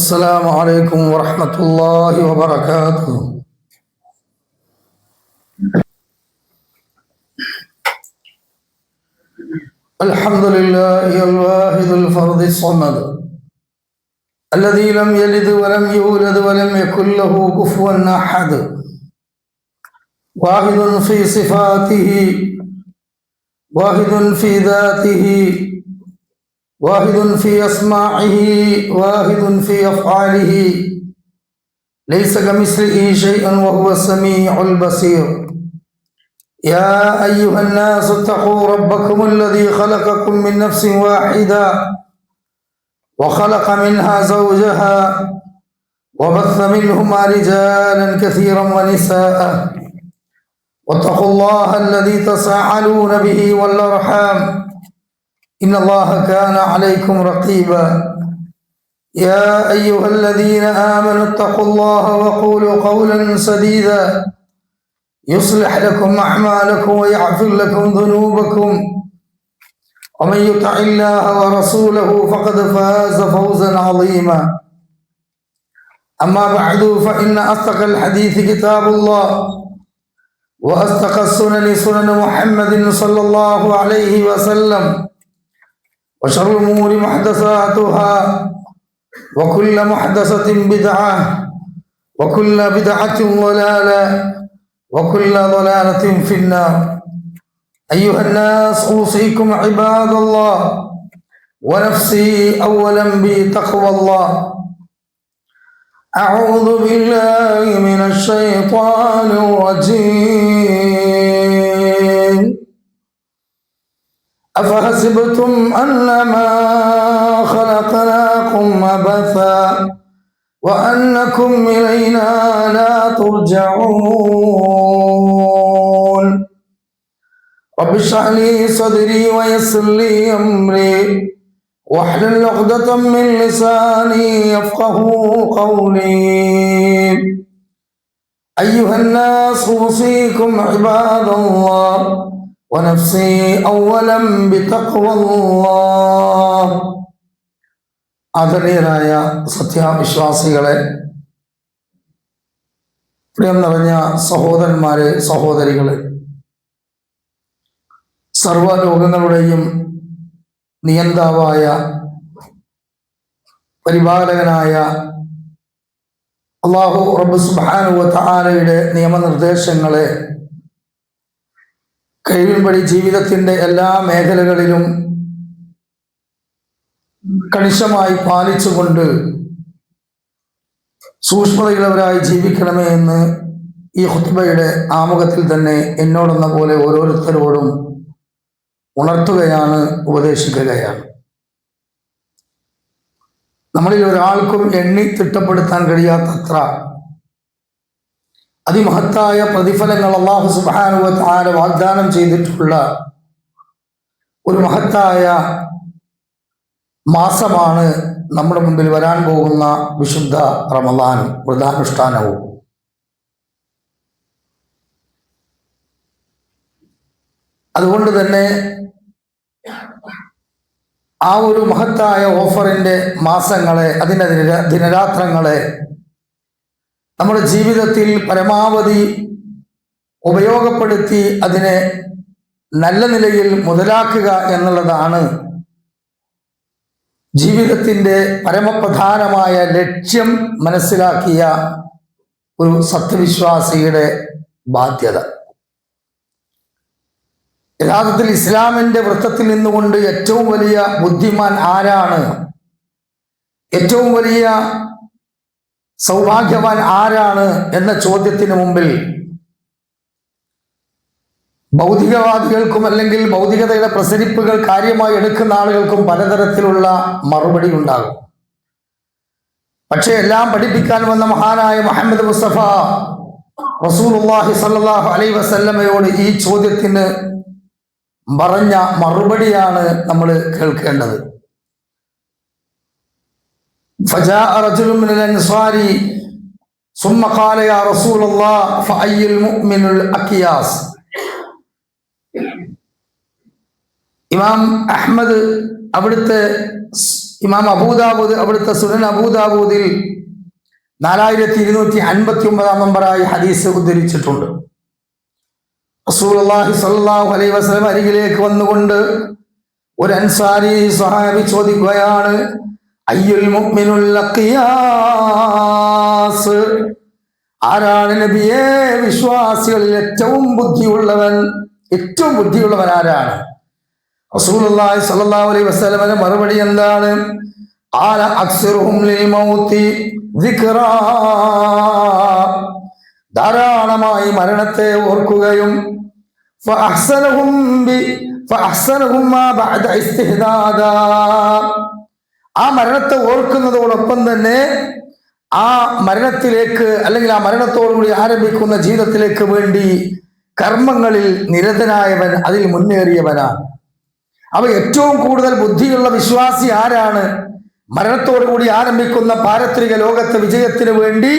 السلام عليكم ورحمة الله وبركاته. الحمد لله الواحد الفرد الصمد الذي لم يلد ولم يولد ولم يكن له كفوا أحد. واحد في صفاته واحد في ذاته واحد في أسماعه واحد في أفعاله. ليس كمثله شيء وهو السميع البصير. يا أيها الناس اتقوا ربكم الذي خلقكم من نفس واحدة وخلق منها زوجها وبث منهما رجالا كثيرا ونساء. واتقوا الله الذي تساءلون به والأرحام. إن الله كان عليكم رقيبا. يا أيها الذين آمنوا اتقوا الله وقولوا قولا سديدا. يصلح لكم أعمالكم ويغفر لكم ذنوبكم. ومن يطع الله ورسوله فقد فاز فوزا عظيما. أما بعد فإن أصدق الحديث كتاب الله وأصدق السنن سنن محمد صلى الله عليه وسلم. وشر الأمور محدثاتها وكل محدثة بدعة وكل بدعة ضلالة وكل ضلالة في النار. أيها الناس أوصيكم عباد الله ونفسي أولا بتقوى الله. أعوذ بالله من الشيطان الرجيم. أفحسبتم أنما خلقناكم عبثا وأنكم إلينا لا ترجعون؟ رب اشرح لي صدري ويسر لي أمري واحلل عقدة من لساني يفقه قولي. أيها الناس أوصيكم عباد الله ونفسي أولا بتقوى الله ആദരണീയരായ സത്യാവിശ്വാസികളെ പ്രിയം നിറഞ്ഞ സഹോദരന്മാരെ സഹോദരികളെ സർവലോകങ്ങളുടെയും നിയന്താവായ പരിപാലകനായ അള്ളാഹു റബ്ബ് സുബാനുവ താരയുടെ നിയമനിർദ്ദേശങ്ങളെ കഴിവിൻപടി ജീവിതത്തിന്റെ എല്ലാ മേഖലകളിലും കണിശമായി പാലിച്ചുകൊണ്ട് സൂക്ഷ്മതയുള്ളവരായി ജീവിക്കണമേ എന്ന് ഈ ഹുത്ബയുടെ ആമുഖത്തിൽ തന്നെ എന്നോടെന്ന പോലെ ഓരോരുത്തരോടും ഉണർത്തുകയാണ് ഉപദേശിക്കുകയാണ്. നമ്മളിൽ ഒരാൾക്കും എണ്ണി തിട്ടപ്പെടുത്താൻ കഴിയാത്തത്ര അതിമഹത്തായ പ്രതിഫലങ്ങൾ അള്ളാഹു സുബാനുവത്ത് ആരെ വാഗ്ദാനം ചെയ്തിട്ടുള്ള ഒരു മഹത്തായ മാസമാണ് നമ്മുടെ മുമ്പിൽ വരാൻ പോകുന്ന വിശുദ്ധ റമദാനും വ്രതാനുഷ്ഠാനവും. അതുകൊണ്ട് തന്നെ ആ ഒരു മഹത്തായ ഓഫറിന്റെ മാസങ്ങളെ അതിന്റെ ദിന- ദിനരാത്രങ്ങളെ നമ്മുടെ ജീവിതത്തിൽ പരമാവധി ഉപയോഗപ്പെടുത്തി അതിനെ നല്ല നിലയിൽ മുതലാക്കുക എന്നുള്ളതാണ് ജീവിതത്തിന്റെ പരമപ്രധാനമായ ലക്ഷ്യം മനസ്സിലാക്കിയ ഒരു സത്യവിശ്വാസിയുടെ ബാധ്യത. യഥാർത്ഥത്തിൽ ഇസ്ലാമിന്റെ വൃത്തത്തിൽ നിന്നുകൊണ്ട് ഏറ്റവും വലിയ ബുദ്ധിമാൻ ആരാണ്? ഏറ്റവും വലിയ സൗഭാഗ്യവാൻ ആരാണ് എന്ന ചോദ്യത്തിന് മുമ്പിൽ ഭൗതികവാദികൾക്കും അല്ലെങ്കിൽ ഭൗതികതയുടെ പ്രസരിപ്പുകൾ കാര്യമായി എടുക്കുന്ന ആളുകൾക്കും പലതരത്തിലുള്ള മറുപടി ഉണ്ടാകും. പക്ഷേ എല്ലാം പഠിപ്പിക്കാൻ വന്ന മഹാനായ മുഹമ്മദ് മുസ്തഫ റസൂലുള്ളാഹി സല്ലാഹു അലൈഹി വസല്ലമയോട് ഈ ചോദ്യത്തിന് പറഞ്ഞ മറുപടിയാണ് നമ്മൾ കേൾക്കേണ്ടത്. فجاء رجل من الأنصار ثم قال يا رسول الله فأي المؤمن الأكياس ഇമാം അഹ്മദ് അവിടുത്തെ സ് ഇമാം അബൂദാബൂദ് അവിടുത്തെ സുനൻ അബൂദാബൂദിൽ നാലായിരത്തി ഇരുന്നൂറ്റി അൻപത്തി ഒമ്പതാം നമ്പറായി ഹദീസ് ഉദ്ധരിച്ചിട്ടുണ്ട് റസൂലുള്ളാഹി സ്വല്ലല്ലാഹു അലൈഹി വസല്ലം അരികിലേക്ക് വന്നുകൊണ്ട് ഒരു അൻസാരി സ്വഹാബി ചോദിക്കുകയാണ് അയ്യുൽ ആരാണ് നബിയെ? വിശ്വാസികളിൽ ഏറ്റവും ബുദ്ധിയുള്ളവൻ ഏറ്റവും ബുദ്ധിയുള്ളവൻ ആരാണ്? റസൂലുള്ളാഹി അലൈഹി വസല്ലമയുടെ മറുപടി എന്താണ്? ലിൽ മൗതി ധാരാളമായി മരണത്തെ ഓർക്കുകയും ബി മാ ബഅദ ആ മരണത്തെ ഓർക്കുന്നതോടൊപ്പം തന്നെ ആ മരണത്തിലേക്ക് അല്ലെങ്കിൽ ആ മരണത്തോടുകൂടി ആരംഭിക്കുന്ന ജീവിതത്തിലേക്ക് വേണ്ടി കർമ്മങ്ങളിൽ നിരതനായവൻ അതിൽ മുന്നേറിയവനാണ്. അവ ഏറ്റവും കൂടുതൽ ബുദ്ധിയുള്ള വിശ്വാസി ആരാണ്? മരണത്തോടുകൂടി ആരംഭിക്കുന്ന പാരത്രിക ലോകത്തെ വിജയത്തിന് വേണ്ടി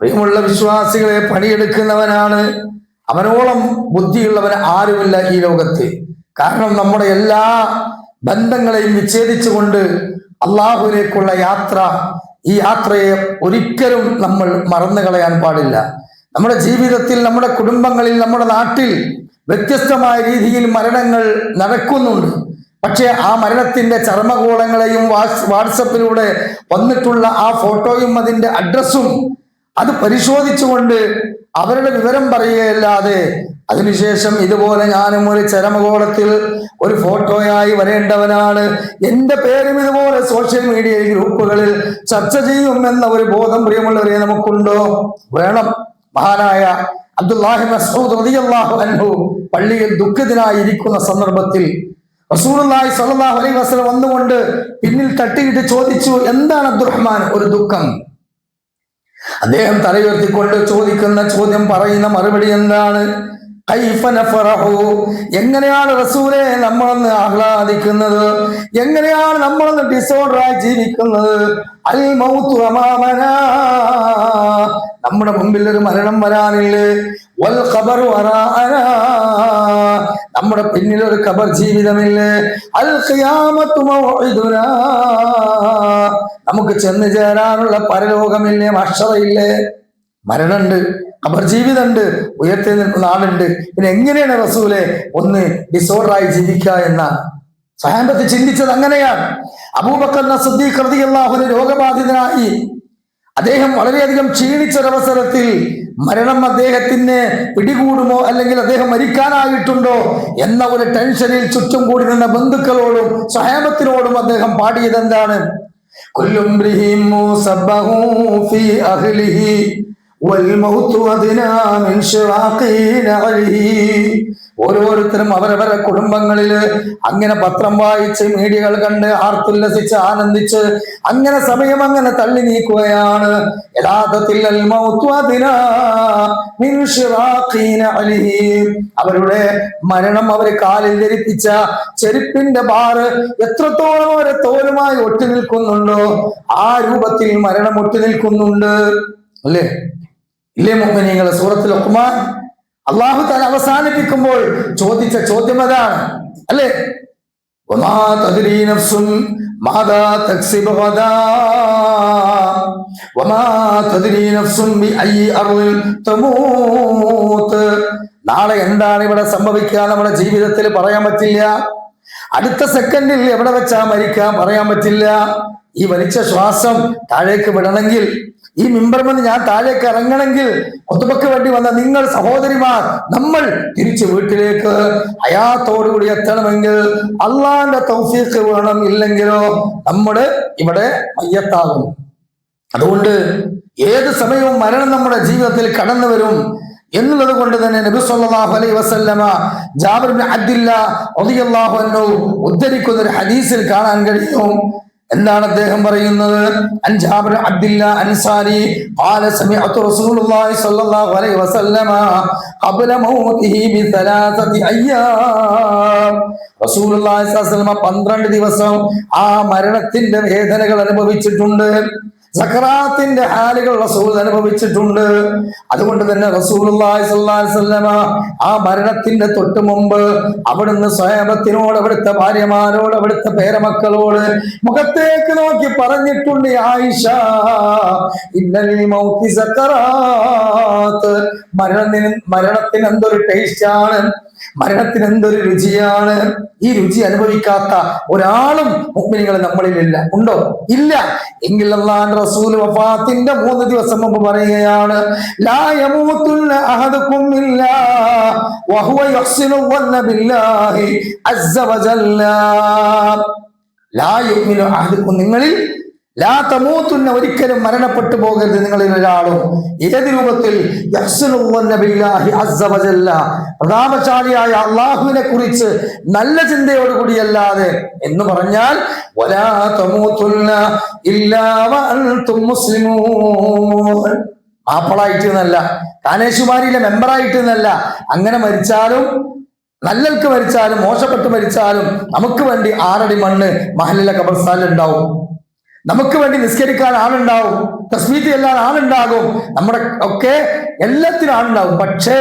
പ്രിയമുള്ള വിശ്വാസികളെ പണിയെടുക്കുന്നവനാണ്. അവനോളം ബുദ്ധിയുള്ളവൻ ആരുമില്ല ഈ ലോകത്ത്. കാരണം നമ്മുടെ എല്ലാ ബന്ധങ്ങളെയും വിച്ഛേദിച്ചുകൊണ്ട് അള്ളാഹുവിലേക്കുള്ള യാത്ര ഈ യാത്രയെ ഒരിക്കലും നമ്മൾ മറന്നു കളയാൻ പാടില്ല. നമ്മുടെ ജീവിതത്തിൽ നമ്മുടെ കുടുംബങ്ങളിൽ നമ്മുടെ നാട്ടിൽ വ്യത്യസ്തമായ രീതിയിൽ മരണങ്ങൾ നടക്കുന്നുണ്ട്. പക്ഷേ ആ മരണത്തിന്റെ ചർമ്മകോളങ്ങളെയും വാട്സ് വാട്സപ്പിലൂടെ വന്നിട്ടുള്ള ആ ഫോട്ടോയും അതിന്റെ അഡ്രസ്സും അത് പരിശോധിച്ചുകൊണ്ട് അവരുടെ വിവരം പറയുകയല്ലാതെ അതിനുശേഷം ഇതുപോലെ ഞാനും ഒരു ചരമകോളത്തിൽ ഒരു ഫോട്ടോയായി വരേണ്ടവനാണ്. എന്റെ പേരും ഇതുപോലെ സോഷ്യൽ മീഡിയ ഗ്രൂപ്പുകളിൽ ചർച്ച ചെയ്യും എന്ന ഒരു ബോധം പ്രിയമുള്ളവരെ നമുക്കുണ്ടോ? വേണം. മഹാനായ അബ്ദുല്ലാഹി മസൂദ് റളിയല്ലാഹു അൻഹു പള്ളിയിൽ ദുഃഖിതനായി ഇരിക്കുന്ന സന്ദർഭത്തിൽ റസൂലുള്ളാഹി സ്വല്ലല്ലാഹു അലൈഹി വസല്ലം വന്നുകൊണ്ട് പിന്നിൽ തട്ടിയിട്ട് ചോദിച്ചു എന്താണ് അബ്ദുറഹ്മാൻ ഒരു ദുഃഖം? അദ്ദേഹം തലയുയർത്തിക്കൊണ്ട് ചോദിക്കുന്ന ചോദ്യം പറയുന്ന മറുപടി എന്താണ്? എങ്ങനെയാണ് റസൂലെ നമ്മളൊന്ന് ആഹ്ലാദിക്കുന്നത്? എങ്ങനെയാണ് നമ്മളൊന്ന് ഡിസോർഡറായി ജീവിക്കുന്നത്? അൽ മൗത്തു നമ്മുടെ മുമ്പിൽ ഒരു മരണം വരാനില്ലേ? വൽ ഖബറു വറാഅനാ നമ്മുടെ പിന്നിൽ ഒരു ഖബർ ജീവിതമില്ലേ? അൽ നമുക്ക് ചെന്ന് ചേരാനുള്ള പരലോകമില്ലേ? മഷറയില്ലേ? മരണുണ്ട് ഖബർ ജീവിതമുണ്ട് ഉയർത്തി നിൽക്കുന്ന ആളുണ്ട്. പിന്നെ എങ്ങനെയാണ് റസൂലെ ഒന്ന് ഡിസോർഡറായി ജീവിക്കുക എന്നാണ് സഹാബത്ത് ചിന്തിച്ചത് അങ്ങനെയാണ്. അബൂബക്കർ സദ്ദീഖ് അൻഹു രോഗബാധിതനായി. അദ്ദേഹം വളരെയധികം ക്ഷീണിച്ചൊരവസരത്തിൽ മരണം അദ്ദേഹത്തിന് പിടികൂടുമോ അല്ലെങ്കിൽ അദ്ദേഹം മരിക്കാനായിട്ടുണ്ടോ എന്ന ഒരു ടെൻഷനിൽ ചുറ്റും കൂടി നിന്ന ബന്ധുക്കളോടും സഹാബത്തിനോടും അദ്ദേഹം ഓരോരുത്തരും അവരവരെ കുടുംബങ്ങളിൽ അങ്ങനെ പത്രം വായിച്ച് മീഡിയകൾ കണ്ട് ആർത്തുല്ലസിച്ച് ആനന്ദിച്ച് അങ്ങനെ സമയം അങ്ങനെ തള്ളി നീക്കുകയാണ്. യഥാർത്ഥത്തിൽ. അവരുടെ മരണം അവരെ കാലിൽ ധരിപ്പിച്ച ചെരുപ്പിന്റെ ബാറ് എത്രത്തോളം അവരെ തോലുമായി ഒട്ടി നിൽക്കുന്നുണ്ടോ? ആ രൂപത്തിൽ മരണം ഒട്ടി നിൽക്കുന്നുണ്ട്. അല്ലേ? ഇല്ലേ മുമ്പ് സൂറത്തിൽ ഒക്കുമാൻ അള്ളാഹു താൻ അവസാനിപ്പിക്കുമ്പോൾ ചോദിച്ച ചോദ്യം അതാണ് അല്ലേ നാളെ എന്താണ് ഇവിടെ സംഭവിക്കുക നമ്മുടെ ജീവിതത്തിൽ പറയാൻ പറ്റില്ല. അടുത്ത സെക്കൻഡിൽ എവിടെ വെച്ചാ മരിക്കാം പറയാൻ പറ്റില്ല. ഈ വലിച്ച ശ്വാസം താഴേക്ക് വിടണമെങ്കിൽ ഈ മിമ്പർമെന്ന് ഞാൻ താഴേക്ക് ഇറങ്ങണമെങ്കിൽ ഒത്തുമക്ക് വേണ്ടി വന്ന നിങ്ങൾ സഹോദരിമാർ നമ്മൾ തിരിച്ചു വീട്ടിലേക്ക് അയാത്തോടുകൂടി എത്തണമെങ്കിൽ അള്ളാന്റെ തൗഫീഖ് വേണം ഇല്ലെങ്കിലോ നമ്മുടെ ഇവിടെ മയ്യത്താകും. അതുകൊണ്ട് ഏത് സമയവും മരണം നമ്മുടെ ജീവിതത്തിൽ കടന്നു വരും എന്നുള്ളത് കൊണ്ട് തന്നെ നബി സല്ലല്ലാഹു അലൈഹി വസല്ലമ ജാബിർ ബിൻ അബ്ദില്ല റളിയല്ലാഹു അൻഹു ഉദ്ധരിക്കുന്ന ഒരു ഹദീസിൽ കാണാൻ കഴിയും. എന്താണ് അദ്ദേഹം പറയുന്നത്? അൻജാബിർ അബ്ദില്ല അൻസാരി ഖാല സമിഅതു റസൂലുള്ളാഹി സ്വല്ലല്ലാഹു അലൈഹി വസല്ലമ ഖബ്ല മൗതിഹി ബി സലാസതി അയ്യാം. റസൂലുള്ളാഹി സ്വല്ലല്ലാഹു അലൈഹി വസല്ലമ 12 ദിവസം ആ മരണത്തിന്റെ വേദനകൾ അനുഭവിച്ചിട്ടുണ്ട്. സക്കറാത്തിന്റെ ഹാലുകൾ റസൂൽ അനുഭവിച്ചിട്ടുണ്ട്. അതുകൊണ്ട് തന്നെ റസൂൽ ആ മരണത്തിന്റെ തൊട്ട് മുമ്പ് അവിടുന്ന് സ്വയംഭത്തിനോട് അവിടുത്തെ ഭാര്യമാരോട് അവിടുത്തെ പേരമക്കളോട് മുഖത്തേക്ക് നോക്കി പറഞ്ഞിട്ടുണ്ട് ആയിഷ ഇന്നലെ മരണത്തിന് മരണത്തിന് എന്തൊരു ആണ്. മരണത്തിന് എന്തൊരു രുചിയാണ്? ഈ രുചി അനുഭവിക്കാത്ത ഒരാളും മുഗ്മിനികൾ നമ്മളിലില്ല ഉണ്ടോ? ഇല്ല. എങ്കിൽ അള്ളാൻ റസൂൽ വഫാത്തിന്റെ മൂന്ന് ദിവസം മുമ്പ് പറയുകയാണ് നിങ്ങളിൽ ലാ ഒരിക്കലും മരണപ്പെട്ടു പോകരുത് നിങ്ങളിൽ ഒരാളും. ഏത് രൂപത്തിൽ? പ്രതാപശാലിയായ അള്ളാഹുവിനെ കുറിച്ച് നല്ല ചിന്തയോടുകൂടിയല്ലാതെ എന്ന് പറഞ്ഞാൽ വലാ തമൂത്തുന്ന കാനേശുമാരിയിലെ മെമ്പറായിട്ട് എന്നല്ല അങ്ങനെ മരിച്ചാലും നല്ലൽക്ക് മരിച്ചാലും മോശപ്പെട്ട് മരിച്ചാലും നമുക്ക് വേണ്ടി ആറടി മണ്ണ് മഹലിലെ കബർസ്ഥാനിൽ ഉണ്ടാവും നമുക്ക് വേണ്ടി നിസ്കരിക്കാൻ ആളുണ്ടാവും തസ്മീത്ത് ചെല്ലാൻ ആളുണ്ടാകും നമ്മുടെ ഒക്കെ എല്ലാത്തിനും ആളുണ്ടാവും. പക്ഷേ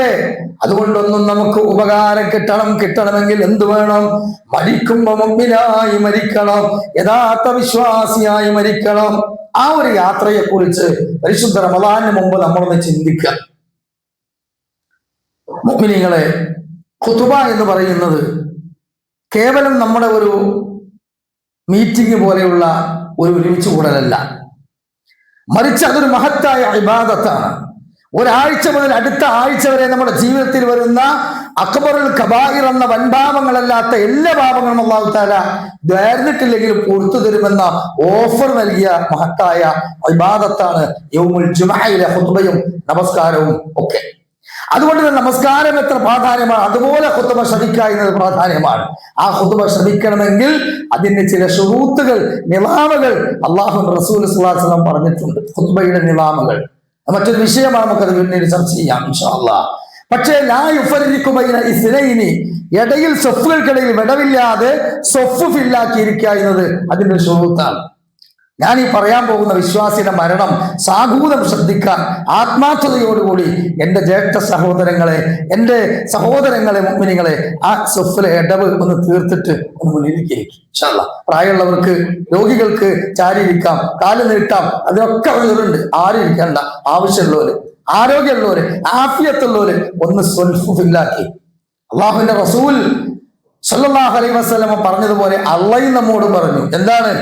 അതുകൊണ്ടൊന്നും നമുക്ക് ഉപകാരം കിട്ടണം കിട്ടണമെങ്കിൽ എന്തു വേണം? മരിക്കുമ്പോ മുമ്പിലായി മരിക്കണം യഥാർത്ഥ വിശ്വാസിയായി മരിക്കണം. ആ ഒരു യാത്രയെ കുറിച്ച് പരിശുദ്ധ റമദാനിന് മുമ്പ് നമ്മളൊന്ന് ചിന്തിക്കുക. മുഅ്മിനീങ്ങളെ കുതുബ എന്ന് പറയുന്നത് കേവലം നമ്മുടെ ഒരു മീറ്റിംഗ് പോലെയുള്ള ഒരു ഒരുമിച്ച് കൂടലല്ല. മറിച്ച് അതൊരു മഹത്തായ ഇബാദത്താണ്. ഒരാഴ്ച മുതൽ അടുത്ത ആഴ്ച വരെ നമ്മുടെ ജീവിതത്തിൽ വരുന്ന അക്ബറുൽ കബായിർ എന്ന വൻപാപങ്ങളല്ലാത്ത എല്ലാ പാപങ്ങളും അള്ളാഹു താല ദ്വാരുന്നിട്ടില്ലെങ്കിലും പുറത്തു തരുമെന്ന ഓഫർ നൽകിയ മഹത്തായ ഇബാദത്താണ് യൗമുൽ ജുമായിലെ ഹുബയും നമസ്കാരവും ഒക്കെ. അതുകൊണ്ട് തന്നെ നമസ്കാരം എത്ര പ്രാധാന്യമാണ്? അതുപോലെ ഹുത്തുബ ശ്രമിക്കുക എന്നത് പ്രാധാന്യമാണ്. ആ ഹുത്തുബ ശ്രമിക്കണമെങ്കിൽ അതിന്റെ ചില ഷുറൂത്തുകൾ നിലാമകൾ അള്ളാഹു റസൂൽ സുല്ലാസ്ലം പറഞ്ഞിട്ടുണ്ട്. ഹുത്തുബയുടെ നിലാമകൾ. മറ്റൊരു വിഷയമാണ് നമുക്കത് പിന്നീട് ചർച്ച ചെയ്യാം പക്ഷേ ഇസ്നൈനി. ഇടയിൽ സൊഫുകൾക്കിടയിൽ വിടവില്ലാതെ സൊഫ് ഫില്ലാക്കിയിരിക്കുക എന്നത് അതിന്റെ ഷുറൂത്താണ്. ഞാൻ ഈ പറയാൻ പോകുന്ന വിശ്വാസിയുടെ മരണം സാഹൂതം ശ്രദ്ധിക്കാൻ ആത്മാർത്ഥതയോടുകൂടി എന്റെ ജ്യേഷ്ഠ സഹോദരങ്ങളെ എന്റെ സഹോദരങ്ങളെ മുമ്മിനികളെ ആ സൊഫിലെ ഇടവ് ഒന്ന് തീർത്തിട്ട് ഒന്ന് മുന്നിലേക്കിരിക്കും പ്രായമുള്ളവർക്ക് രോഗികൾക്ക് ചാരിയിരിക്കാം കാൽ നീട്ടാം അതിനൊക്കെ അവരുണ്ട് ആരും ഇരിക്കണ്ട. ആവശ്യമുള്ളവര് ആരോഗ്യമുള്ളവര് ആഫിയത്തുള്ളവര് ഒന്ന് സ്വൽഫില്ലാക്കി അള്ളാഹുവിന്റെ റസൂൽ സല്ലല്ലാഹു അലൈഹി വസ്ലമ പറഞ്ഞതുപോലെ അള്ളയും നമ്മോട് പറഞ്ഞു. എന്താണ്?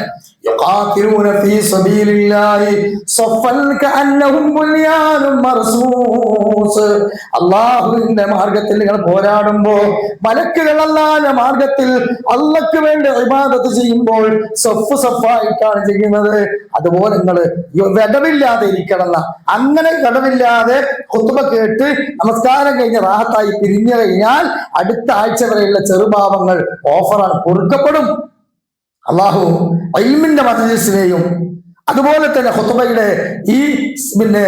യുഖാതിലൂന ഫീ സബീലില്ലാഹി സഫൻ കഅന്നഹും ബുനിയാനും മർസൂസ്. അള്ളാഹുവിന്റെ മാർഗത്തിൽ നിങ്ങൾ പോരാടുമ്പോ മലക്കുകൾ അല്ലാതെ മാർഗത്തിൽ അള്ളക്ക് വേണ്ടി ഇബാദത്ത് ചെയ്യുമ്പോൾ സഫ് സഫായിട്ടാണ് ചെയ്യുന്നത്. അതുപോലെ നിങ്ങൾ വിടവില്ലാതെ ഇരിക്കണം അങ്ങനെ വിടവില്ലാതെ കൊത്തുമ കേട്ട് നമസ്കാരം കഴിഞ്ഞ് റാഹത്തായി പിരിഞ്ഞു കഴിഞ്ഞാൽ അടുത്ത ആഴ്ച വരെയുള്ള ചെറുപാവങ്ങൾ ഓഫറാണ്. കൊടുക്കപ്പെടും. അള്ളാഹു അയിമിന്റെ മജലിസിനെയും അതുപോലെ തന്നെ ഹുത്തുബയുടെ ഈ പിന്നെ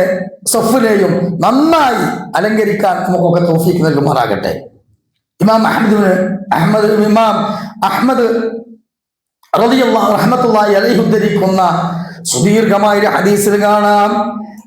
സൊഫിനെയും നന്നായി അലങ്കരിക്കാൻ നമുക്കൊക്കെ തോഫീക്ക് നൽകുമാറാകട്ടെ. ഇമാം അഹമ്മദ് അഹമ്മദ് ഇമാം അഹമ്മദ് റബിയുള്ള റഹ്മത്തുള്ളാഹി അലൈഹി സുദീർഘമായ ഹദീസിൽ കാണാം.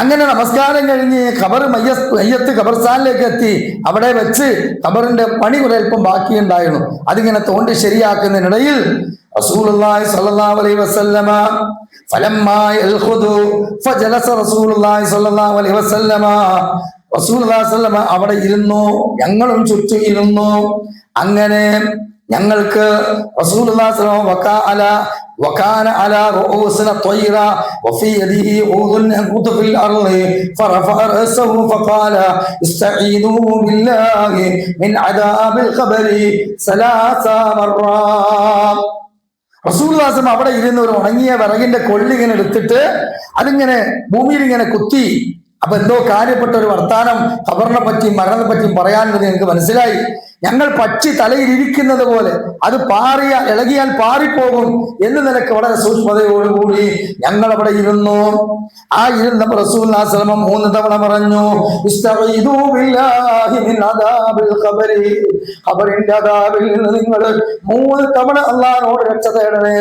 അങ്ങനെ നമസ്കാരം കഴിഞ്ഞ് ഖബർ മയ്യ മയ്യത്ത് ഖബർസ്ഥാനിലേക്ക് എത്തി. അവിടെ വെച്ച് ഖബറിന്റെ പണി കുറെ അല്പം ബാക്കിയുണ്ടായിരുന്നു. അതിങ്ങനെ തോണ്ടി ശരിയാക്കുന്നതിനിടയിൽ റസൂലുള്ളാഹി അലൈഹി വസല്ലമ ഫജലസ റസൂലുള്ളാഹി അലൈഹി വസല്ലമ. റസൂലുള്ളാഹി അവിടെ ഇരുന്നു. ഞങ്ങളും ചുറ്റും ഇരുന്നു. അങ്ങനെ ഞങ്ങൾക്ക് റസൂലുള്ളാഹി സ്വല്ലല്ലാഹു അലൈഹി വസല്ലമ വകാല وكان على رؤوسنا طيرا وفي يده عود ينقط في الارض فرفع راسه فقال استعينوا بالله من عذاب القبر ثلاث مرات റസൂൽദാസം അവിടെ ഇരുന്ന് ഒരു ഉണങ്ങിയ വിറകിന്റെ കൊള്ളിങ്ങനെ എടുത്തിട്ട് അതിങ്ങനെ ഭൂമിയിൽ ഇങ്ങനെ കുത്തി അപ്പൊ എന്തോ കാര്യപ്പെട്ട ഒരു വർത്താനം ഖബറിനെ പറ്റിയും മരണത്തെ പറ്റിയും പറയാനുള്ളത് എനിക്ക് മനസ്സിലായി ഞങ്ങൾ പച്ചി തലയിലിരിക്കുന്നത് പോലെ അത് പാറിയ ഇളകിയാൽ പാറിപ്പോകും എന്ന് നിലയ്ക്ക് വളരെ സൂക്ഷ്മതയോടുകൂടി ഞങ്ങൾ അവിടെ ഇരുന്നു. ആ ഇരുന്ന റസൂൽ ആശ്രമം മൂന്ന് തവണ പറഞ്ഞു നിങ്ങൾ മൂന്ന് തവണ അള്ളഹാനോട് രക്ഷ തേടണേ.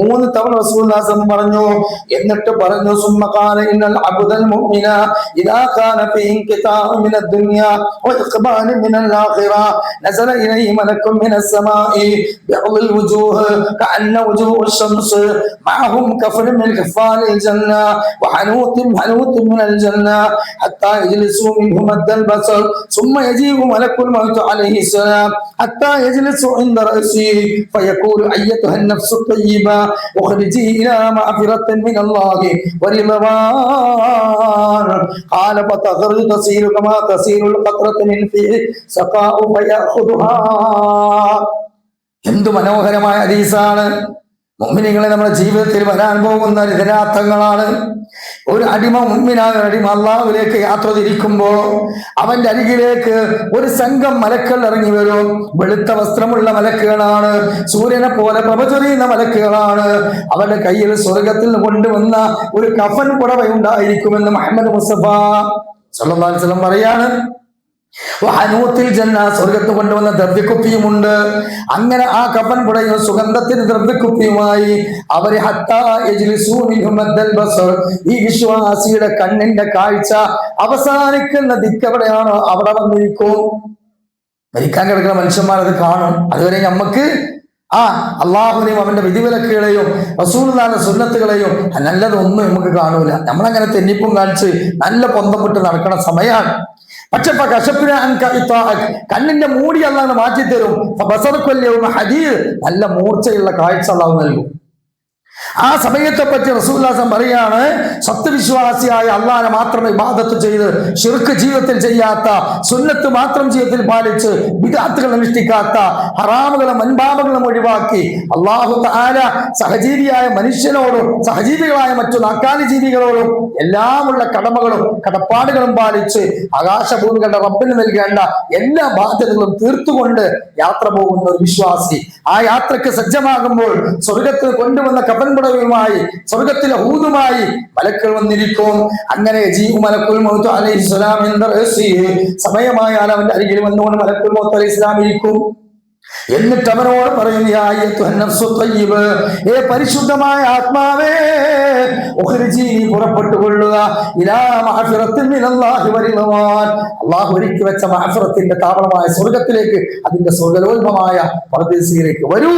മൂന്ന് തവണ റസൂൽ ആശ്രമം പറഞ്ഞു എന്നിട്ട് പറഞ്ഞു സുമ്മക്കാന ഇന്നൽ അബുദൽ മുഅ്മിന ഇഖ്ബാൻ ആഖിറ. نزل إليه ملك من السماء بيض الوجوه كأن وجوه الشمس. معهم كفن من كفان الجنة وحنوط حنوط من الجنة. حتى يجلسوا منه مد البصر ثم يجيء ملك الموت عليه السلام. حتى يجلس عند رأسه فيقول أيتها النفس الطيبة أخرجي إلى مغفرة من الله ورضوان قال فتخرج تسير كما تسير القطرة من فيه سقاء فيأخذها എന്തു മനോഹരമായ ഹദീസാണ്. മുഅ്മിനീങ്ങളെ നമ്മുടെ ജീവിതത്തിൽ വരാൻ പോകുന്ന രഥരാർത്ഥങ്ങളാണ് ഒരു അടിമ മുമ്മിനായ അടിമ അള്ളാഹുലേക്ക് യാത്ര തിരിക്കുമ്പോൾ അവന്റെ അരികിലേക്ക് ഒരു സംഘം മലക്കൾ ഇറങ്ങി വരും. വെളുത്ത വസ്ത്രമുള്ള മലക്കുകളാണ്. സൂര്യനെ പോലെ പ്രഭചൊരിയുന്ന മലക്കുകളാണ്. അവന്റെ കയ്യിൽ സ്വർഗത്തിൽ കൊണ്ടുവന്ന ഒരു കഫൻ പുടവ ഉണ്ടായിരിക്കുമെന്ന് മുഹമ്മദ് മുസഫ വസല്ലം പറയാണ്. വഹനൂത്തിൽ ജന്ന സ്വർഗത്ത് കൊണ്ടുവന്ന ദ്രവ്യക്കുപ്പിയുമുണ്ട്. അങ്ങനെ ആ കപ്പൻ പുടയും സുഗന്ധത്തിന് ദ്രവ്യക്കുപ്പിയുമായി അവർ. ഈ വിശ്വാസിയുടെ കണ്ണിന്റെ കാഴ്ച അവസാനിക്കുന്ന ദിക്കെവിടെയാണോ അവിടെ വന്നിരിക്കും. മരിക്കാൻ കിടക്കുന്ന മനുഷ്യന്മാർ അത് കാണും. അതുവരെ നമുക്ക് ആ അള്ളാഹുവിനെയും അവന്റെ വിധിവിലക്കുകളെയും റസൂലിന്റെ സുന്നത്തുകളെയും നല്ലതൊന്നും നമുക്ക് കാണൂല. നമ്മളങ്ങനെ തെന്നിപ്പും കാണിച്ച് നല്ല പൊന്തപ്പെട്ട് നടക്കണ സമയമാണ് പക്ഷെ. കണ്ണിന്റെ മൂടി അല്ലാതെ മാറ്റി തരും നല്ല മൂർച്ചയുള്ള കാഴ്ച അള്ളാഹു നൽകും. ആ സമയത്തെ പറ്റി റസൂല്ലാസം പറയാണ് സത്യവിശ്വാസിയായ അള്ളാനെ മാത്രമേ ഇബാദത്ത് ചെയ്ത് ഷിർക്ക് ജീവിതത്തിൽ ചെയ്യാത്ത സുന്നത്ത് മാത്രം ജീവിതത്തിൽ പാലിച്ച് വിദാത്തുകൾ അനുഷ്ഠിക്കാത്ത ഹറാമുകളും മൻപാപങ്ങളും ഒഴിവാക്കി അള്ളാഹു താര സഹജീവിയായ മനുഷ്യനോടും സഹജീവികളായ മറ്റു നാക്കാലി ജീവികളോടും എല്ലാമുള്ള കടമകളും കടപ്പാടുകളും പാലിച്ച് ആകാശഭൂമികളുടെ റബ്ബിന് നൽകേണ്ട എല്ലാ ബാധ്യതകളും തീർത്തുകൊണ്ട് യാത്ര പോകുന്ന ഒരു വിശ്വാസി. ആ യാത്രയ്ക്ക് സജ്ജമാകുമ്പോൾ സ്വർഗത്തിൽ കൊണ്ടുവന്ന കപ്പൻപുടവുമായി സ്വർഗത്തിലെ ഹൂതുമായി മലക്കൾ വന്നിരിക്കും. അങ്ങനെ ജീവു മലക്കുൽ മൗത്ത് അലൈഹി സ്വലാം സമയമായാൽ അവന്റെ അരികിൽ വന്നുകൊണ്ട് മലക്കുൽ മൗത്ത് അലൈഹി ഇസ്ലാം ഇരിക്കും. എന്നിട്ട് അവനോട് പറയും "യാ അയ്യത്തുഹൻ നഫ്സു ത്വയ്യിബ്, ഏ പരിശുദ്ധമായ ആത്മാവേ നീ പുറപ്പെട്ടുകൊള്ളുക. അള്ളാഹു ഒരുക്കി വെച്ച മഅഫിറത്തിന്റെ താവളമായ സ്വർഗത്തിലേക്ക് അതിന്റെ സ്വർഗലോത്മമായ പരദേശിയിലേക്ക് വരൂ.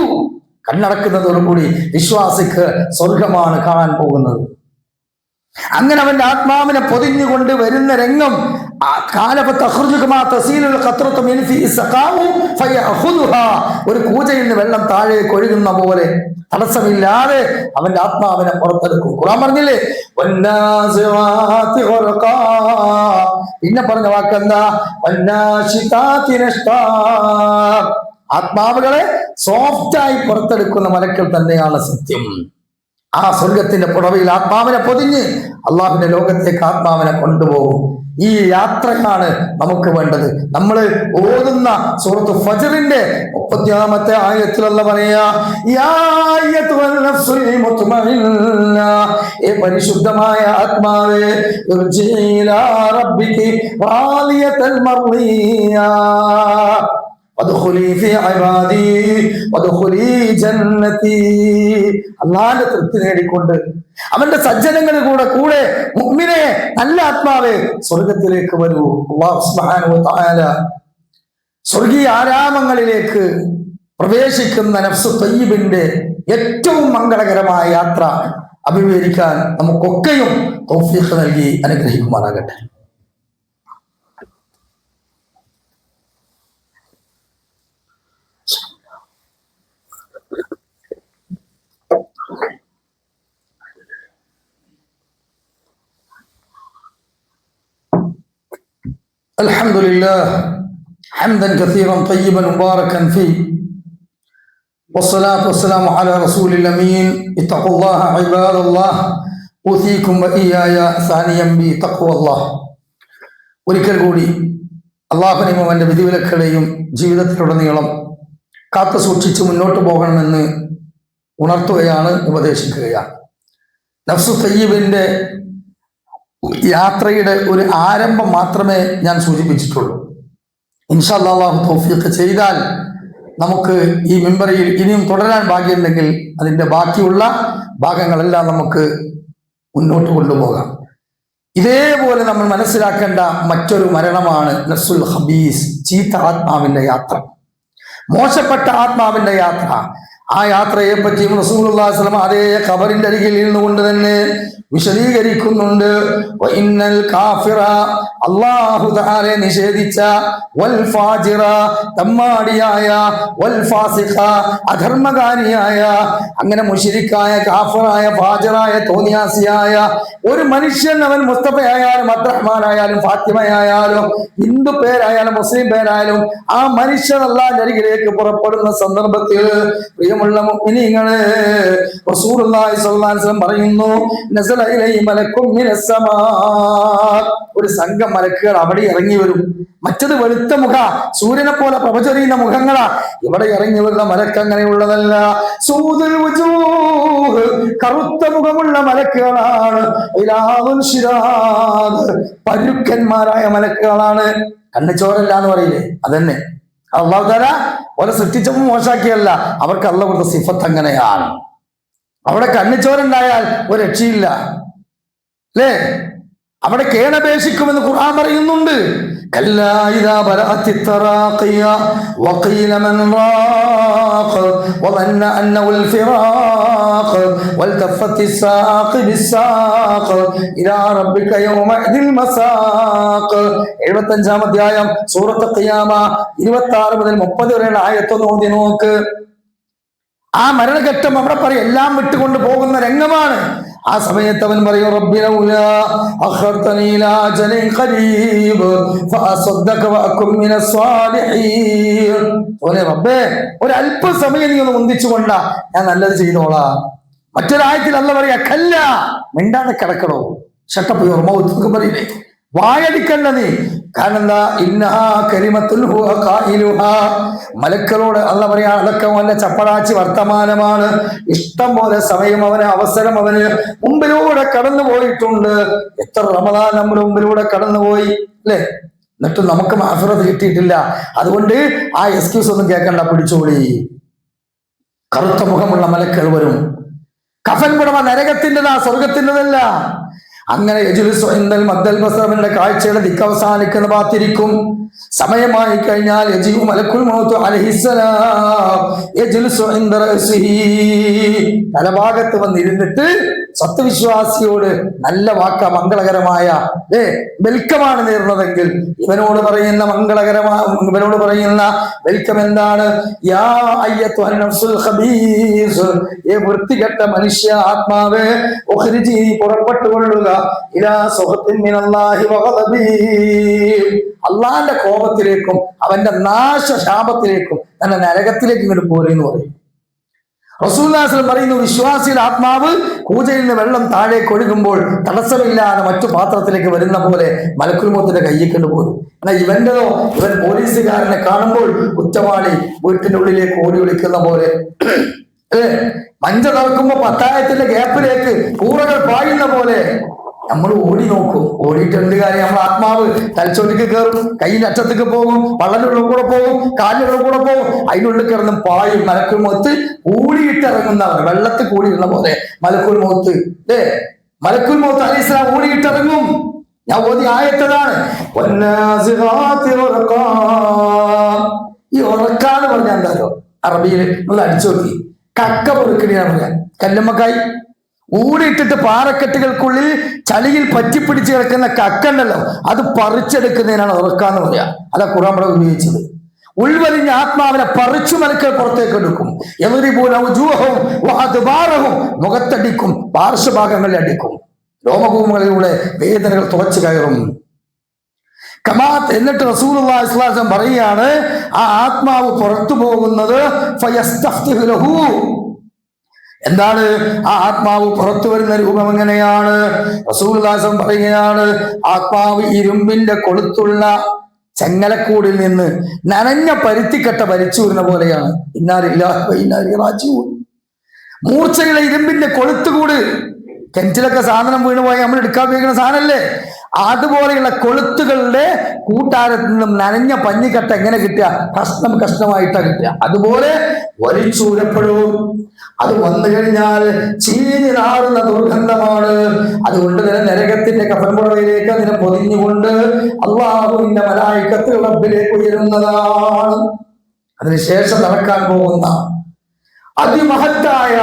കണ്ണടക്കുന്നതോടുകൂടി വിശ്വാസിക്ക് സ്വർഗമാണ് കാണാൻ പോകുന്നത് അങ്ങനെ അവന്റെ ആത്മാവിനെ പൊതിഞ്ഞുകൊണ്ട് വരുന്ന രംഗം. ഒരു കൂജയിൽ നിന്ന് വെള്ളം താഴേക്ക് ഒഴുകുന്ന പോലെ തടസ്സമില്ലാതെ അവന്റെ ആത്മാവിനെ പുറത്തെടുക്കും ഖുറാൻ പറഞ്ഞില്ലേ. പിന്നെ പറഞ്ഞ വാക്കെന്താ. ആത്മാവുകളെ സോഫ്റ്റായി പുറത്തെടുക്കുന്ന മലക്കൾ തന്നെയാണ് സത്യം. ആ സ്വർഗത്തിന്റെ പുറവയിൽ ആത്മാവിനെ പൊതിഞ്ഞ് അള്ളാഹുവിന്റെ ലോകത്തേക്ക് ആത്മാവിനെ കൊണ്ടുപോകും. ഈ യാത്രയാണ് നമുക്ക് വേണ്ടത്. നമ്മൾ ഓതുന്ന സുഹൃത്ത് ഫജറിന്റെ മുപ്പത്തിയാമത്തെ ആയത്തിലുള്ള പറയാ പരിശുദ്ധമായ ആത്മാവേ അള്ളാന്റെ തൃപ്തി നേടിക്കൊണ്ട് അവന്റെ സജ്ജനങ്ങളുടെ കൂടെ കൂടെ മുഗ്മിനെ നല്ല ആത്മാവെ സ്വർഗത്തിലേക്ക് വരൂ. സ്വർഗീയ ആരാമങ്ങളിലേക്ക് പ്രവേശിക്കുന്ന നഫ്സു തയ്യിബിന്റെ ഏറ്റവും മംഗളകരമായ യാത്ര അഭിമുഖീകരിക്കാൻ നമുക്കൊക്കെയും തൗഫീഖ് നൽകി അനുഗ്രഹിക്കുമാറാകട്ടെ. الحمد لله حمدا كثيرا طيبا مباركا فيه والصلاة والسلام على رسول الأمين اتقوا الله عباد الله أوصيكم وإياي ثانيا بتقوى الله ഒരിക്കൽ കൂടി അള്ളാഹുനെയും അവന്റെ വിധിവിലക്കുകളെയും ജീവിതത്തിലുടനീളം കാത്തു സൂക്ഷിച്ച് മുന്നോട്ട് പോകണമെന്ന് ഉണർത്തുകയാണ് ഉപദേശിക്കുകയാണ് നഫ്സു തയ്യബിന്റെ യാത്രയുടെ ഒരു ആരംഭം മാത്രമേ ഞാൻ സൂചിപ്പിച്ചിട്ടുള്ളൂ. ഇൻഷാല്ലാഹു തൗഫീഖ് ചെയ്താൽ നമുക്ക് ഈ മെമ്പറിയിൽ ഇനിയും തുടരാൻ ഭാഗ്യമുണ്ടെങ്കിൽ അതിന്റെ ബാക്കിയുള്ള ഭാഗങ്ങളെല്ലാം നമുക്ക് മുന്നോട്ട് കൊണ്ടുപോകാം. ഇതേപോലെ നമ്മൾ മനസ്സിലാക്കേണ്ട മറ്റൊരു മരണമാണ് നസുൽ ഹബീസ് ചീത്ത ആത്മാവിന്റെ യാത്ര. മോശപ്പെട്ട ആത്മാവിന്റെ യാത്ര ആ യാത്രയെ പറ്റിയും റസൂലുള്ളാഹിസ്ലം അതേ ഖബറിന്റെ അരികിൽ ഇരുന്നുകൊണ്ട് തന്നെ വിശദീകരിക്കുന്നുണ്ട്. വഇന്നൽ കാഫിറ അല്ലാഹു തആല നിഷേധിച്ച വൽ ഫാജിറ തമ്മാടിയായ വൽ ഫാസിഖ അധർമ്മകാരിയായ അങ്ങനെ മുഷിരിക്കായ കാഫിറായ ഫാജിറായ തോന്നിയാസിയായ ഒരു മനുഷ്യൻ അവൻ മുസ്തഫയായാലും അബ്ദുറഹ്മാനായാലും ഫാത്തിമയായാലും ഹിന്ദു പേരായാലും മുസ്ലിം പേരായാലും ആ മനുഷ്യൻ അള്ളാഹിന്റെ അരികിലേക്ക് പുറപ്പെടുന്ന സന്ദർഭത്തിൽ പ്രിയമുള്ള മുഅ്മിനീങ്ങളെ റസൂലുള്ളാഹി സ്വല്ലല്ലാഹി അലൈഹി വസല്ലം പറയുന്നു നസല മലക്കും ഒരു സംഘം മലക്കുകൾ അവിടെ ഇറങ്ങി വരും. മറ്റത് വെളുത്ത മുഖ സൂര്യനെ പോലെ പ്രഭചരിയുന്ന മുഖങ്ങളാ. ഇവിടെ ഇറങ്ങി വരുന്ന മലക്ക് അങ്ങനെയുള്ളതല്ല. കറുത്ത മുഖമുള്ള മലക്കുകളാണ്. പരുക്കന്മാരായ മലക്കുകളാണ്. കണ്ണച്ചോരല്ല എന്ന് പറയില്ലേ? അതന്നെ. അള്ളാഹു തല ഓരെ സൃഷ്ടിച്ചപ്പോൾ മോശാക്കിയല്ല അവർക്ക് അല്ല കൊടുത്ത സിഫത്ത് അങ്ങനെയാണ്. അവിടെ കണ്ണിച്ചോരുണ്ടായാൽ ഒരു രക്ഷയില്ല. അല്ലേ? അവിടെ കേണപേക്ഷിക്കുമെന്ന് ഖുർആൻ പറയുന്നുണ്ട്. كلا إذا بلغت التراقي وقيل من راق وظن أنه الفراق والتفت الساق بالساق إلى ربك يومئذ المساق എഴുപത്തഞ്ചാം أنجام സൂറത്ത് سورة القيامة ആറ് മുതൽ المقبض ورين آية ഓതി നോക്ക് ആ മരണഘട്ടം അവിടെ പറയും എല്ലാം വിട്ടുകൊണ്ട് പോകുന്ന രംഗമാണ് ആ സമയത്ത് അവൻ പറയും ഒരല്പ ലൗലാ അഖർതനീ ഇലാ ഖരീബ് ഫഅസ്ദഖ വഅകും മിനസ് സ്വാലിഹീൻ." ഓനെ റബ്ബേ ഒരു അല്പ സമയം നീ ഒന്ന് മുന്തിച്ചുകൊണ്ട ഞാൻ നല്ലത് ചെയ്തോളാ മറ്റൊരായത്തിൽ അല്ല പറയാ കല്ല മിണ്ടാതെ കിടക്കണോ ഷട്ടപ്പ് ഓർമ്മ പറയില്ലേ വായടിക്കണ്ട നീ കാരണം എന്താ മലക്കളോട് അല്ല പറയാ അതൊക്കെ അവന്റെ ചപ്പടാച്ചി വർത്തമാനമാണ്. ഇഷ്ടം പോലെ സമയം അവന് അവസരം അവന് മുമ്പിലൂടെ കടന്നു പോയിട്ടുണ്ട്. എത്ര റമദാൻ നമ്മുടെ മുമ്പിലൂടെ കടന്നുപോയി അല്ലേ? എന്നിട്ട് നമുക്ക് മാഫിറത്ത് കിട്ടിയിട്ടില്ല. അതുകൊണ്ട് ആ എക്സ്ക്യൂസ് ഒന്നും കേൾക്കണ്ട പിടിച്ചോളി. കറുത്ത മുഖമുള്ള മലക്കൾ വരും. കഫൻ പുടമ നരകത്തിന്റെതാ സ്വർഗത്തിന്റെതല്ല അങ്ങനെ മദ്ദൽബസറിന്റെ കാഴ്ചയുടെ ദിക്ക് അവസാനിക്കുന്ന പാത്തിരിക്കും സമയമായി കഴിഞ്ഞാൽ യജീബു മലക്കുൽ മൗത്ത് തലഭാഗത്ത് വന്നിരുന്നിട്ട് സത്യവിശ്വാസിയോട് നല്ല വാക്ക മംഗളകരമായ ഏ വെൽക്കമാണ് നേർന്നതെങ്കിൽ ഇവനോട് പറയുന്ന മംഗളകരമായ ഇവനോട് പറയുന്ന വെൽക്കം എന്താണ്? യാ ഏ വൃത്തികെട്ട മനുഷ്യ ആത്മാവേ പുറപ്പെട്ടുകൊള്ളുക. മിനല്ലാഹി അള്ളാന്റെ കോപത്തിലേക്കും അവന്റെ നാശശാപത്തിലേക്കും തന്നെ നരകത്തിലേക്ക് ഇങ്ങോട്ട് പോരെന്ന് പറയും. റസൂല്ലാസ്ലം പറയുന്നു വിശ്വാസിയുടെ ആത്മാവ് കൂജയിൽ നിന്ന് വെള്ളം താഴേക്ക് ഒഴുകുമ്പോൾ തടസ്സമില്ലാതെ മറ്റു പാത്രത്തിലേക്ക് വരുന്ന പോലെ മലക്കുൽമൂത്തിന്റെ കയ്യിൽ കൊണ്ടുപോകും എന്നാൽ ഇവന്റെതോ ഇവൻ പോലീസുകാരനെ കാണുമ്പോൾ കുറ്റവാളി വീട്ടിന്റെ ഉള്ളിലേക്ക് ഓടി വിളിക്കുന്ന പോലെ. മഞ്ച നടക്കുമ്പോ പത്തായത്തിന്റെ ഗ്യാപ്പിലേക്ക് കൂറകൾ പായുന്ന പോലെ. നമ്മൾ ഓടി നോക്കും. ഓടിയിട്ട് എന്ത് കാര്യം? നമ്മൾ ആത്മാവ് തലച്ചോട്ടിക്ക് കയറും കയ്യിൽ അറ്റത്തേക്ക് പോകും വള്ളലുള്ള കൂടെ പോകും കാലിലുള്ള കൂടെ പോകും. അതിനുള്ളിൽ കിടന്നും പായും മലക്കുൽ മുഖത്ത് കൂടിയിട്ടിറങ്ങുന്നവർ വെള്ളത്തിൽ കൂടിയുള്ള പോലെ മലക്കുൽ മുഖത്ത് ഏ മലക്കുൽ മുഖത്ത് അലി ഇസ്ലാം ഓടിയിട്ടിറങ്ങും ഞാൻ ഓതി ആയത്തതാണ്. ഈ ഉറക്കാന്ന് പറഞ്ഞാൽ എന്താ അറബിയിൽ നമ്മൾ അടിച്ചു നോക്കി. കക്ക പൊറുക്കണിയാണ് പറയാൻ കല്ലുമ്മക്കായി. ഊടിയിട്ടിട്ട് പാറക്കെട്ടുകൾക്കുള്ളിൽ ചളിയിൽ പറ്റിപ്പിടിച്ച് കിടക്കുന്ന കക്കണ്ടല്ലോ. അത് പറിച്ചെടുക്കുന്നതിനാണ് ഉറക്കാന്ന് പറയാ. അതാ ഇവിടെ ഉപയോഗിച്ചത്. ഉൾവലിഞ്ഞ ആത്മാവിനെ പറിച്ചു മലക്കൾ പുറത്തേക്ക് എടുക്കും. എവരിപൂലവും മുഖത്തടിക്കും പാർശ്വഭാഗങ്ങളിൽ അടിക്കും. രോമഭൂമികളിലൂടെ വേദനകൾ തുളച്ചു കയറും. കമാത്ത് എന്നിട്ട് റസൂൽ ഇസ്ലാസം പറയുകയാണ് ആ ആത്മാവ് പുറത്തു പോകുന്നത്. എന്താണ്? ആ ആത്മാവ് പുറത്തു വരുന്ന രൂപം എങ്ങനെയാണ്? റസൂൽദാസം പറയുകയാണ് ആത്മാവ് ഇരുമ്പിന്റെ കൊളുത്തുള്ള ചെങ്ങലക്കൂടിൽ നിന്ന് നനഞ്ഞ പരുത്തിക്കട്ട വലിച്ചൂരുന്ന പോലെയാണ്. ഇന്നാരില്ലാജു മൂർച്ചയുള്ള ഇരുമ്പിന്റെ കൊളുത്തുകൂട്. കിണറ്റിലൊക്കെ സാധനം വീണുപോയി നമ്മൾ എടുക്കാൻ ഉപയോഗിക്കുന്ന സാധനമല്ലേ? അതുപോലെയുള്ള കൊളുത്തുകളുടെ കൂട്ടാരത്തിൽ നിന്നും നനഞ്ഞ പഞ്ഞിക്കട്ട എങ്ങനെ കിട്ടുക? കഷ്ണം കഷ്ണമായിട്ടാണ് കിട്ടുക. അതുപോലെ വലിച്ചൂരപ്പെടും അത് വന്നു കഴിഞ്ഞാൽ ചീഞ്ഞു നാറുന്ന ദുർഗന്ധമാണ്. അതുകൊണ്ട് തന്നെ നരകത്തിന്റെ കഫൻപുറയിലേക്ക് അതിനെ പൊതിഞ്ഞുകൊണ്ട് അള്ളാഹുവിന്റെ മലായിക്കത്ത് റബ്ബിലേക്ക് ഉയരുന്നതാണ്. അതിനുശേഷം നടക്കാൻ പോകുന്ന അതിമഹത്തായ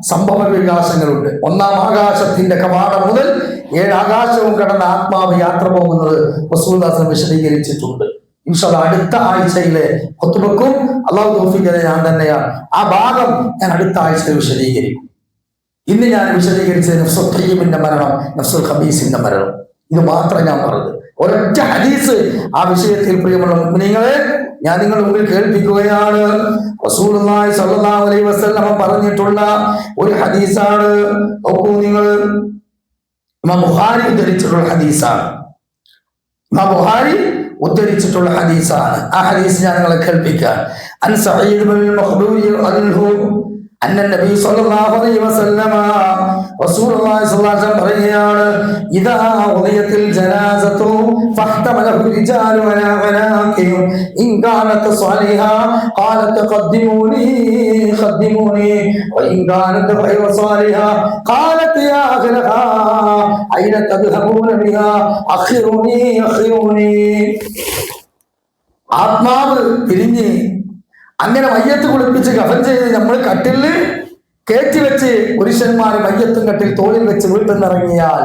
സംഭവ വികാസങ്ങളുണ്ട്. ഒന്നാം ആകാശത്തിന്റെ കവാടം മുതൽ ഏഴ് ആകാശവും കടന്ന ആത്മാവ് യാത്ര പോകുന്നത് വസൂദാസൻ വിശദീകരിച്ചിട്ടുണ്ട്. ഇൻഷാല്ല അടുത്ത ആഴ്ചയിലെ കൊത്തുബക്കും അള്ളാഹു തോഫിക്കത് ഞാൻ തന്നെയാണ്. ആ ഭാഗം ഞാൻ അടുത്ത ആഴ്ചയിൽ വിശദീകരിക്കും. ഇന്ന് ഞാൻ വിശദീകരിച്ചത് നഫ്സുൽ മരണം നഫ്സുൽ ഹബീസിന്റെ മരണം. ഇത് മാത്രം ഞാൻ പറഞ്ഞത്. ഒരൊറ്റ ഹദീസ് ആ വിഷയത്തിൽ പ്രിയമുള്ള നിങ്ങളെ ഞാൻ നിങ്ങളുടെ മുമ്പിൽ കേൾപ്പിക്കുകയാണ്. റസൂലുള്ളാഹി സ്വല്ലല്ലാഹു അലൈഹി വസല്ലം പറഞ്ഞിട്ടുള്ള ഒരു ഹദീസാണ്. നോക്കൂ നിങ്ങൾ. ഇമാം ബുഖാരി ഉദ്ധരിച്ചിട്ടുള്ള ഹദീസാണ്. ഇമാം ബുഖാരി ഉദ്ധരിച്ചിട്ടുള്ള ഹദീസാണ്. ആ ഹദീസ് ഞാൻ നിങ്ങളെ കേൾപ്പിക്കാം. അൻ സഈദ് ബിൻ മഖ്ദൂരി അൻഹു അന്ന നബി സല്ലല്ലാഹു അലൈഹി വസല്ലമ റസൂലുള്ളാഹി സ്വല്ലല്ലാഹു അലൈഹി പറയുകയാണ് ഇദാ ഉദിയത്തിൽ ജനാസത്തു ഫഹ്തമലഹു റിജാലു അലാ ഗനാഖിഹിം ഇൻ കാനത് സാലിഹ ഖാലത് ഖദ്ദിമൂനി ഖദ്ദിമൂനി. വഇൻ കാനത് ഗൈറ സാലിഹ ഖാലത് യാ അഹ്ലഹാ അയ്ന തദ്ഹബൂന ബിഹാ അഖിറൂനി അഖിറൂനി. ആത്മാവ് പിരിഞ്ഞ് അങ്ങനെ മയ്യത്ത് കുളിപ്പിച്ച് കഫൻ ചെയ്ത് നമ്മൾ കട്ടിലിൽ കയറ്റി വെച്ച് പുരുഷന്മാർ മയ്യത്തും കട്ടിൽ തോളിൽ വെച്ച് വീട്ടിൽ നിന്നിറങ്ങിയാൽ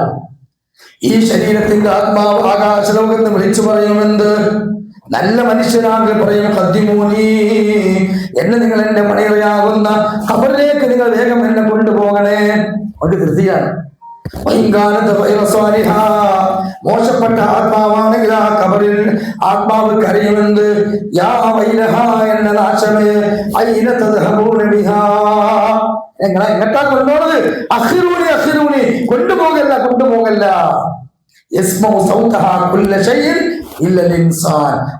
ഈ ശരീരത്തിന്റെ ആത്മാവ് ആകാശലോകത്ത് വിളിച്ചു പറയുമെന്ത് നല്ല മനുഷ്യനാണെങ്കിൽ പറയും ഹദ്ദിമൂനി എന്നെ നിങ്ങൾ എന്റെ മണിയറയാകുന്ന ഖബറിലേക്ക് നിങ്ങൾ വേഗം എന്നെ കൊണ്ടുപോകണേ ഒരു വൈറസ്വാലിഹ. മോശപ്പെട്ട ആത്മാവാണെങ്കിൽ ആ കബറിൽ ആത്മാവ് വൈലഹ എന്ന നാശമേ. എങ്ങട്ടാ കൊണ്ടുപോണത്? അഹിറൂണി അഹിറൂനി കൊണ്ടുപോകല്ല കൊണ്ടുപോകല്ല.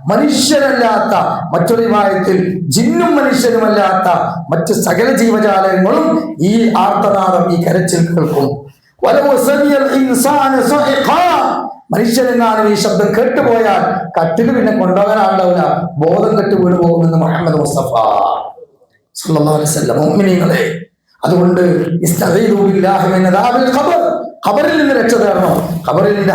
മനുഷ്യരല്ലാത്ത മറ്റൊരു വായത്തിൽ ജിന്നും മനുഷ്യരുമല്ലാത്ത മറ്റ് സകല ജീവജാലങ്ങളും ഈ ആർത്തനാദം ഈ കരച്ചിൽ കേൾക്കും. മനുഷ്യരെങ്ങാനും ഈ ശബ്ദം കേട്ടുപോയാൽ കട്ടിൽ പിന്നെ കൊണ്ടുപോകാനാണ്ടാവില്ല ബോധം കെട്ട് വീണ് പോകുമെന്ന് മുഹമ്മദ് മുസ്തഫ മുഅ്മിനീങ്ങളെ അതുകൊണ്ട് ഖബറിൽ നിന്ന് രക്ഷ തേടണം. ഖബറിൽ നിന്ന്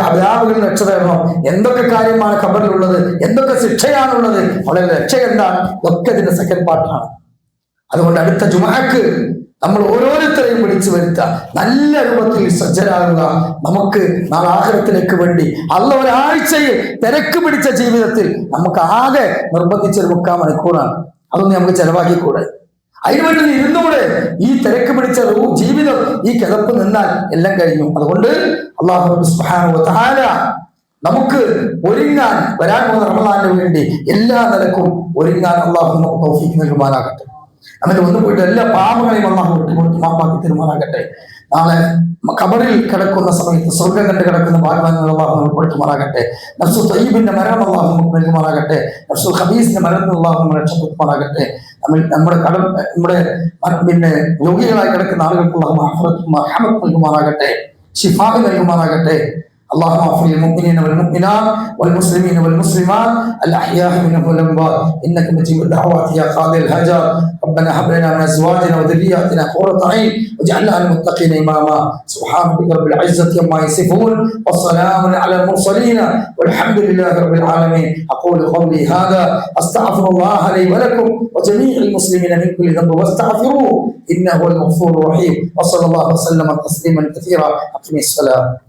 നിന്ന് രക്ഷ തേടണം. എന്തൊക്കെ കാര്യമാണ് ഖബറിലുള്ളത്? എന്തൊക്കെ ശിക്ഷയാണുള്ളത്? അവളുടെ രക്ഷ എന്താണ്? ഒക്കെ ഇതിന്റെ സെക്കൻഡ് പാർട്ടാണ് അതുകൊണ്ട് അടുത്ത ജുമാക്ക് നമ്മൾ ഓരോരുത്തരെയും വിളിച്ചു വരുത്തുക നല്ല രൂപത്തിൽ സജ്ജരാകുക. നമുക്ക് നാളെ ആഹാരത്തിലേക്ക് വേണ്ടി അല്ല ഒരാഴ്ചയിൽ തിരക്ക് പിടിച്ച ജീവിതത്തിൽ നമുക്ക് ആകെ നിർബന്ധിച്ചൊരു മുക്കാൽ മണിക്കൂറാണ്. അതൊന്നും നമുക്ക് ചെലവാക്കിക്കൂടെ? അതിനുവേണ്ടി ഇരുന്നൂടെ ഈ തിരക്ക് പിടിച്ച ജീവിതം ഈ കിതപ്പ് നിന്നാൽ എല്ലാം കഴിഞ്ഞു. അതുകൊണ്ട് അള്ളാഹു നമുക്ക് ഒരുങ്ങാൻ വരാൻ പോകുന്ന റമദാനു വേണ്ടി എല്ലാ നിലക്കും ഒരുങ്ങാൻ അള്ളാഹു നമുക്ക് നൽകുമാറാകട്ടെ. അങ്ങനെ ഒന്ന് പോയിട്ട് എല്ലാ പാപങ്ങളെയും അള്ളാഹു വിട്ടുകൊടുത്ത് മാപ്പാക്കി തീരുമാനാകട്ടെ നാളെ കബറിൽ കിടക്കുന്ന സമയത്ത് സ്വർഗം കണ്ട് കിടക്കുന്ന ഭാഗങ്ങൾ അള്ളാഹു നമ്മൾ പെടുത്തുമാറാകട്ടെ നഫ്സു തയ്യബിന്റെ മരണം അള്ളാഹു നമുക്ക് നൽകുമാറാകട്ടെ നഫ്സു ഖബീസിന്റെ മരണം അള്ളാഹു നമ്മൾ രക്ഷപ്പെടുത്തുമാറാകട്ടെ. നമ്മൾ നമ്മുടെ കട നമ്മുടെ പിന്നെ രോഗികളായി കിടക്കുന്ന ആളുകൾക്കുള്ള മഹ്ഫറത്ത് മർഹമത്ത് നൽകുമാറാകട്ടെ. ഷിഫാബ് നൽകുമാറാകട്ടെ. اللهم اغفر للمؤمنين والمؤمنات والمسلمين والمسلمات الأحياء منهم والاموات إنك مجيب الدعوات يا قاضي الهجر. ربنا هب لنا من أزواجنا وذرياتنا قرة عين واجعلنا للمتقين إماما. سبحان ربك رب العزة عما يصفون وسلام على المرسلين والحمد لله رب العالمين. أقول قولي هذا أستغفر الله لي ولكم وجميع المسلمين من كل ذنب واستغفروه إنه هو الغفور الرحيم. وصلى الله وسلم تسليما كثيرا. أقم الصلاة.